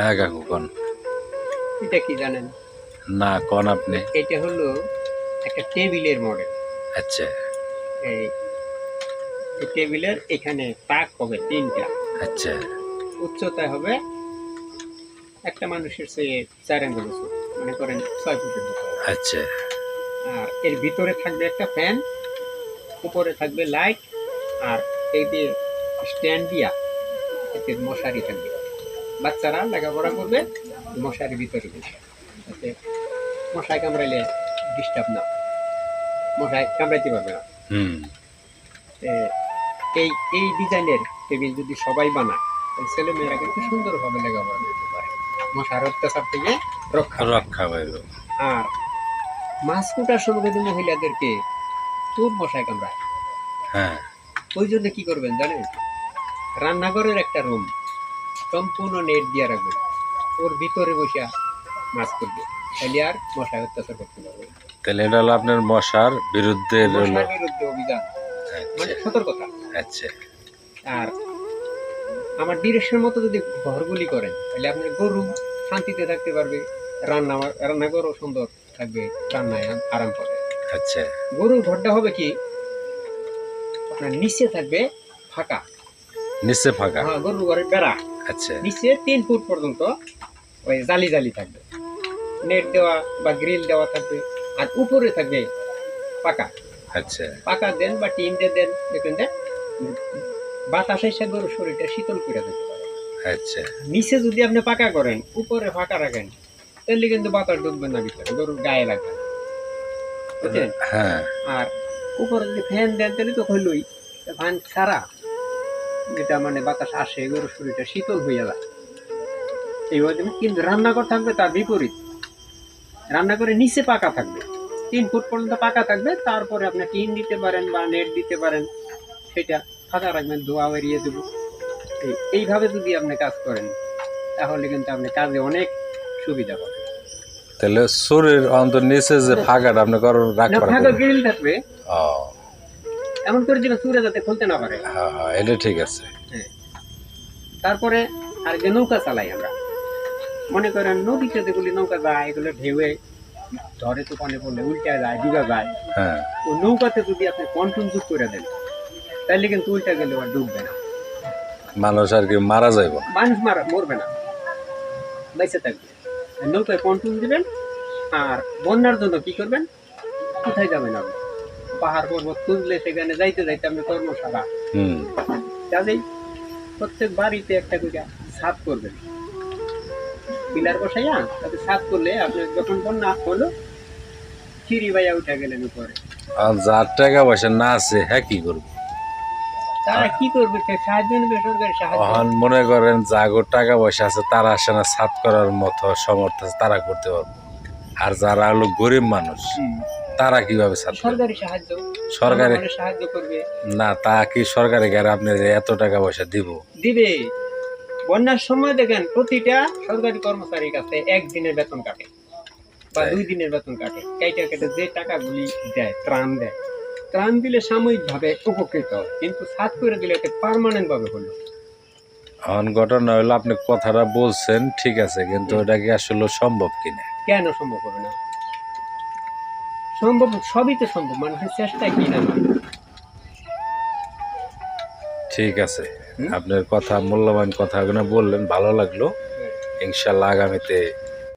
হ্যাঁ কাকু কন? এটা কি জানেন? না কন আপনি? এটা হলো একটা টেবিলের মডেল। আচ্ছা। এই টেবিলের এখানে তাক হবে তিনটা। আচ্ছা। উচ্চতা হবে একটা মানুষের সে চার আঙ্গুল উঁচু মনে করেন ছয় ফুটের আচ্ছা। আর এর ভিতরে থাকবে একটা ফ্যান উপরে থাকবে লাইট আর এই দিয়ে স্ট্যান্ড দিয়া এতে মশারি থাকবে। বাচ্চারা লেখাপড়া করবে মশার ভিতরে বসে। যাতে মশায় কামড়াইলে ডিস্টার্ব না মশায় কামড়াইতে পারবে না। এই এই ডিজাইনের টেবিল যদি সবাই বানায় তাহলে ছেলে মেয়েরা কিন্তু সুন্দরভাবে লেখাপড়া করতে পারে। মশার অত্যাচার থেকে রক্ষা রক্ষা আর মাছ কুটার সময় কিন্তু মহিলাদেরকে খুব মশায় কামড়ায়। হ্যাঁ। ওই জন্য কি করবেন জানেন? রান্নাঘরের একটা রুম সম্পূর্ণ নেট দিয়ে রাখবেন। ওর ভিতরে বসে মাছ করবে তাহলে আর মশায় অত্যাচার করতে পারবে তাহলে এটা হলো আপনার মশার বিরুদ্ধে বিরুদ্ধে অভিযান। মানে সতর্কতা। আচ্ছা। আর আমার ডিরেকশন মতো যদি ঘরগুলি করেন তাহলে আপনার গরু শান্তিতে থাকতে পারবে। রান্না রান্না রান্নাঘরও সুন্দর থাকবে। রান্নায় আরাম পাবে। আচ্ছা। গরুর ঘরটা হবে কি? আপনার নিচে থাকবে ফাঁকা। নিচে ফাঁকা। হ্যাঁ গরুর ঘরের বেড়া। আচ্ছা। নিচে তিন ফুট পর্যন্ত ওই জালি জালি থাকবে। নেট দেওয়া বা গ্রিল দেওয়া থাকবে আর উপরে থাকবে পাকা। আচ্ছা। পাকা দেন বা টিন দিয়ে দেন দেখবেন যে বাতাস এসে গরুর শরীরটা শীতল করে দিতে পারে। আচ্ছা। নিচে যদি আপনি পাকা করেন উপরে ফাঁকা রাখেন তাহলে কিন্তু বাতাস ঢুকবে না ভিতরে গরুর গায়ে লাগবে। হ্যাঁ। আর উপরে যদি ফ্যান দেন তাহলে তো হইলই। ফ্যান ছাড়া যেটা মানে বাতাস আসে গরুর শরীরটা শীতল হয়ে যায়। এইভাবে কিন্তু রান্নাঘর থাকবে তার বিপরীত। রান্নাঘরে নিচে পাকা থাকবে। তিন ফুট পর্যন্ত পাকা থাকবে তারপরে আপনি টিন দিতে পারেন বা নেট দিতে পারেন সেটা ফাঁকা রাখবেন ধোয়া বেরিয়ে দেবো। এই- এইভাবে যদি আপনি কাজ করেন তাহলে কিন্তু আপনি কাজে অনেক সুবিধা পাবেন। তাহলে শরীর অন্তর নিচে যে ফাঁকাটা আপনি করুন ফাঁকা গ্রিল থাকবে। ও। এমন করে দিবেন চুরে যাতে খুলতে না পারে। হ্যাঁ হ্যাঁ এটা ঠিক আছে। তারপরে আর যে নৌকা চালাই আমরা। মনে করেন নদীতে যেগুলি নৌকা যায় এগুলো ঢেউয়ে ধরে তো পানি পড়লে উল্টা যায় ডুবা যায়। হ্যাঁ। ও নৌকাতে যদি আপনি পন্টুন যুগ করে দেন তাহলে কিন্তু উল্টা গেলে আর ডুববে না। মানুষ আর কি মারা যাইব। মানুষ মারা মরবে না। বেঁচে থাকবে। নৌকায় পন্টুন দিবেন আর বন্যার জন্য কি করবেন? কোথায় যাবেন আপনি? পাহাড় পর্বত খুঁজলে সেখানে যাইতে যাইতে আমি কর্মশালা। হুম। কাজেই প্রত্যেক বাড়িতে একটা করে ছাদ করবেন। পিলার বসাইয়া তাতে ছাদ করলে আপনি যখন বন্যা হলো চিরি বাইয়া উঠে গেলেন উপরে। আর যার টাকা পয়সা না আছে হ্যাঁ কি করব? তারা কি করবে? সাহায্য। সাহায্য মনে করেন যাগো টাকা পয়সা আছে তারা আসে না সাত করার মতো সমর্থ আছে তারা করতে পারবে। আর যারা হলো গরিব মানুষ। তারা কীভাবে সরকারি সাহায্য। সরকারি সাহায্য করবে। না তা কি সরকারি গাড়ি আপনি এত টাকা পয়সা দিব? দিবে। বন্যার সময় দেখেন প্রতিটা সরকারি কর্মচারীর কাছে একদিনের বেতন কাটে বা দুই দিনের বেতন কাটে। কেটে কেটে যে টাকাগুলি দেয় ত্রাণ দেয়। ত্রাণ দিলে সাময়িকভাবে উপকৃত হয় কিন্তু সাত করে দিলে এটা পার্মানেন্ট ভাবে হলো। এখন ঘটনা হলো আপনি কথাটা বলছেন ঠিক আছে কিন্তু এটা কি আসলে সম্ভব কিনা? কেন সম্ভব হবে না? সম্ভব সবই তো সম্ভব মানুষের চেষ্টা কি না? ঠিক আছে। আপনার কথা মূল্যবান কথাগুলো বললেন ভালো লাগল। ইনশাল্লাহ আগামীতে